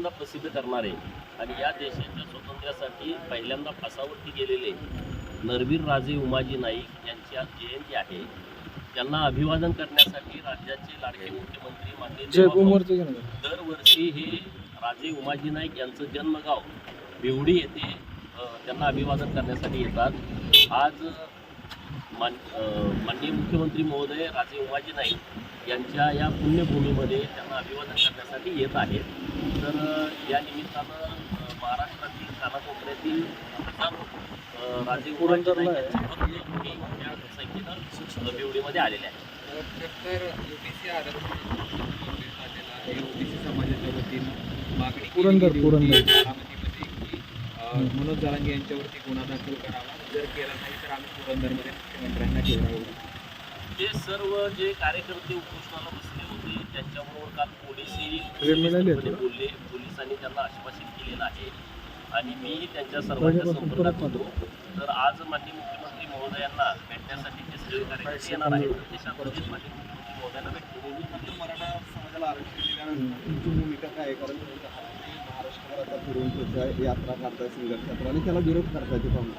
पहिल्यांदा प्रसिद्ध करणारे आणि या देशाच्या स्वातंत्र्यासाठी पहिल्यांदा फासावरती गेलेले नरवीर राजे उमाजी नाईक यांची आज जयंती आहे त्यांना अभिवादन करण्यासाठी राज्याचे लाडके मुख्यमंत्री माननीय. दरवर्षी हे राजे उमाजी नाईक यांचं जन्मगाव बिवडी येथे त्यांना अभिवादन करण्यासाठी येतात आज मान माननीय मुख्यमंत्री महोदय राजे उमाजी नाईक यांच्या या पुण्यभूमीमध्ये त्यांना अभिवादन करण्यासाठी येत आहेत. तर या निमित्तानं महाराष्ट्रातील कानाकोपऱ्यातील राजे उमाजी नाईक संख्येनं बिवडीमध्ये आलेले आहेत. तर ओबीसी मनोज जारांगे यांच्यावरती गुन्हा दाखल करावा. जर केला नाही तर आम्ही पुरंदरमध्ये मुख्यमंत्र्यांना घेऊन ते सर्व जे कार्यकर्ते उपोषणाला बसले होते त्यांच्याबरोबर काल पोलिसही बोलले पोलिसांनी त्यांना आश्वासित केलेलं आहे. आणि मीही त्यांच्या सर्वांच्या संपर्कात होतो. तर आज माननीय मुख्यमंत्री महोदयांना भेटण्यासाठी ते सगळे कार्यकर्ते येणार आहेत देशामध्येच माननीय मुख्यमंत्री महोदयांना भेटतील. मराठा समाजाला आरक्षण तुमची भूमिका काय कारण तुम्ही महाराष्ट्रभर आता फिरून त्याच्या यात्रा काढताय संघर्ष यात्रा आणि त्याला विरोध करताय ते पाहून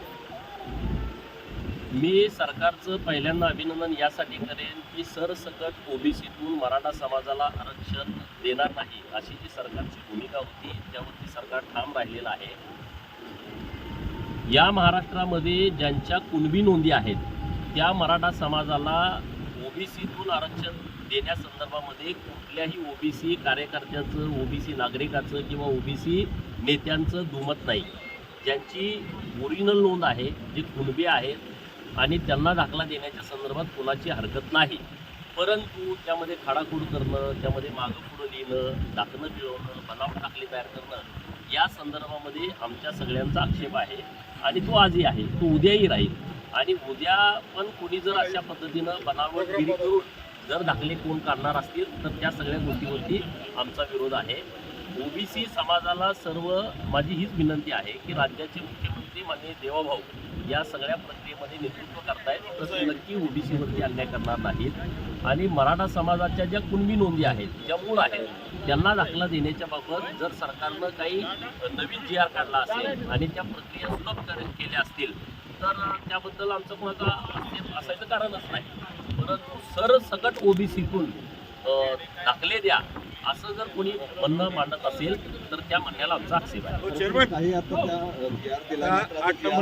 मी सरकारचं पहिल्यांदा अभिनंदन यासाठी करेन की सरसकट ओबीसीतून मराठा समाजाला आरक्षण देणार नाही अशी जी सरकारची भूमिका होती त्यावरती सरकार ठाम राहिलेलं आहे. या महाराष्ट्रामध्ये ज्यांच्या कुणबी नोंदी आहेत त्या मराठा समाजाला ओबीसीतून आरक्षण देण्यासंदर्भामध्ये कुठल्याही ओबीसी कार्यकर्त्याचं ओबीसी नागरिकाचं किंवा ओबीसी नेत्यांचं दुमत नाही. ज्यांची ओरिजिनल नोंद आहे जे कुणबी आहेत आणि त्यांना दाखला देण्याच्या संदर्भात कोणाची हरकत नाही. परंतु त्यामध्ये खाडाखोड करणं त्यामध्ये मागं पुढं लिहिणं दाखलं मिळवणं बनावट दाखले तयार करणं या संदर्भामध्ये आमच्या सगळ्यांचा आक्षेप आहे आणि तो आजही आहे. तो उद्याही राहील. आणि उद्या पण कोणी जर अशा पद्धतीनं बनावटगिरी करून जर दाखले कोण काढणार असतील तर त्या सगळ्या गोष्टीवरती आमचा विरोध आहे. ओबीसी समाजाला सर्व माझी हीच विनंती आहे की राज्याचे मुख्यमंत्री माननीय देवाभाऊ या सगळ्या प्रक्रियेमध्ये नेतृत्व करतायत तर नक्की ओबीसीवरती अन्याय करणार नाहीत. आणि मराठा समाजाच्या ज्या कुणबी नोंदी आहेत ज्या मूळ आहेत त्यांना दाखला देण्याच्या बाबत जर सरकारनं काही नवीन जी आर काढला असेल आणि त्या प्रक्रिया सुलभ केल्या असतील तर त्याबद्दल आमचं कोणाचा असायचं कारणच नाही. परंतु सरसकट ओबीसीतून दाखले द्या. असं जर कोणी म्हणणं मांडत असेल तर त्या म्हणण्याला आमचा आक्षेप आहे दिल्यानंतर आक्षेप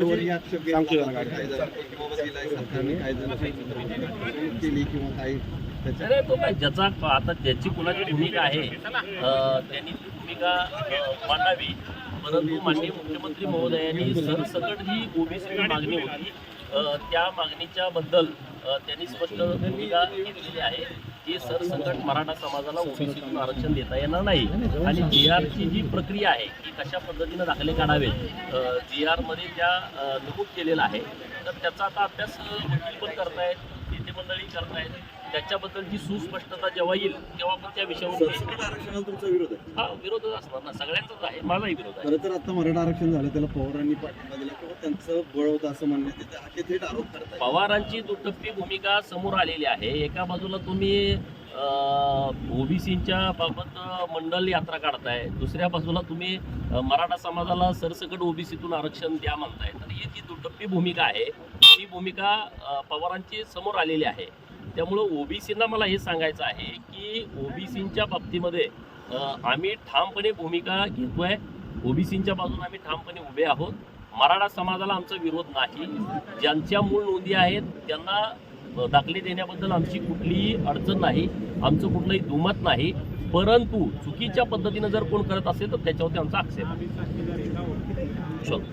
अरे तो काय ज्याचा आता ज्याची कुणाची भूमिका आहे त्यांनी ती भूमिका मांडावी. परंतु माननीय मुख्यमंत्री महोदयांनी सरसकट जी ओबीसीची मागणी होती त्या मागणीच्या बद्दल त्यांनी स्पष्ट भूमिका घेतलेली आहे की सरसकट मराठा समाजाला ओबीसीतून आरक्षण देता येणार नाही. आणि जी आरची जी प्रक्रिया आहे की कशा पद्धतीनं दाखले काढावेत? जी आरमध्ये त्या नमूद केलेलं आहे तर त्याचा आता अभ्यास वकील पण करतायत. नेते मंडळी करतायत त्याच्याबद्दलची सुस्पष्टता जेव्हा येईल तेव्हा आपण त्या विषयावर आरक्षणाला तुमचा विरोध आहे. हा विरोधच असणार ना. सगळ्यांचाच आहे. माझाही विरोध आहे. खरं तर आता मराठा आरक्षण झालं त्याला पवारांनी पाठिंबा दिला. किंवा त्यांचं बळ होतं असं म्हणण्यात येते हा थेट आरोप पवारांची दुटप्पी भूमिका समोर आलेली आहे. एका बाजूला तुम्ही ओबीसीच्या बाबत मंडल यात्रा काढताय. दुसऱ्या बाजूला तुम्ही मराठा समाजाला सरसकट ओबीसीतून आरक्षण द्या म्हणताय. तर ही जी दुटप्पी भूमिका आहे ती भूमिका पवारांची समोर आलेली आहे. त्यामुळं ओबीसींना मला हे सांगायचं आहे की ओबीसींच्या बाबतीमध्ये आम्ही ठामपणे भूमिका घेतोय. ओबीसींच्या बाजूने आम्ही ठामपणे उभे आहोत. मराठा समाजाला आमचा विरोध नाही. ज्यांच्या मूळ नोंदी आहेत त्यांना दाखले देण्याबद्दल आमची कुठलीही अडचण नाही. आमचं कुठलंही दुमत नाही. परंतु चुकीच्या पद्धतीनं जर कोण करत असेल तर त्याच्यावरती आमचा आक्षेप आहे. चल.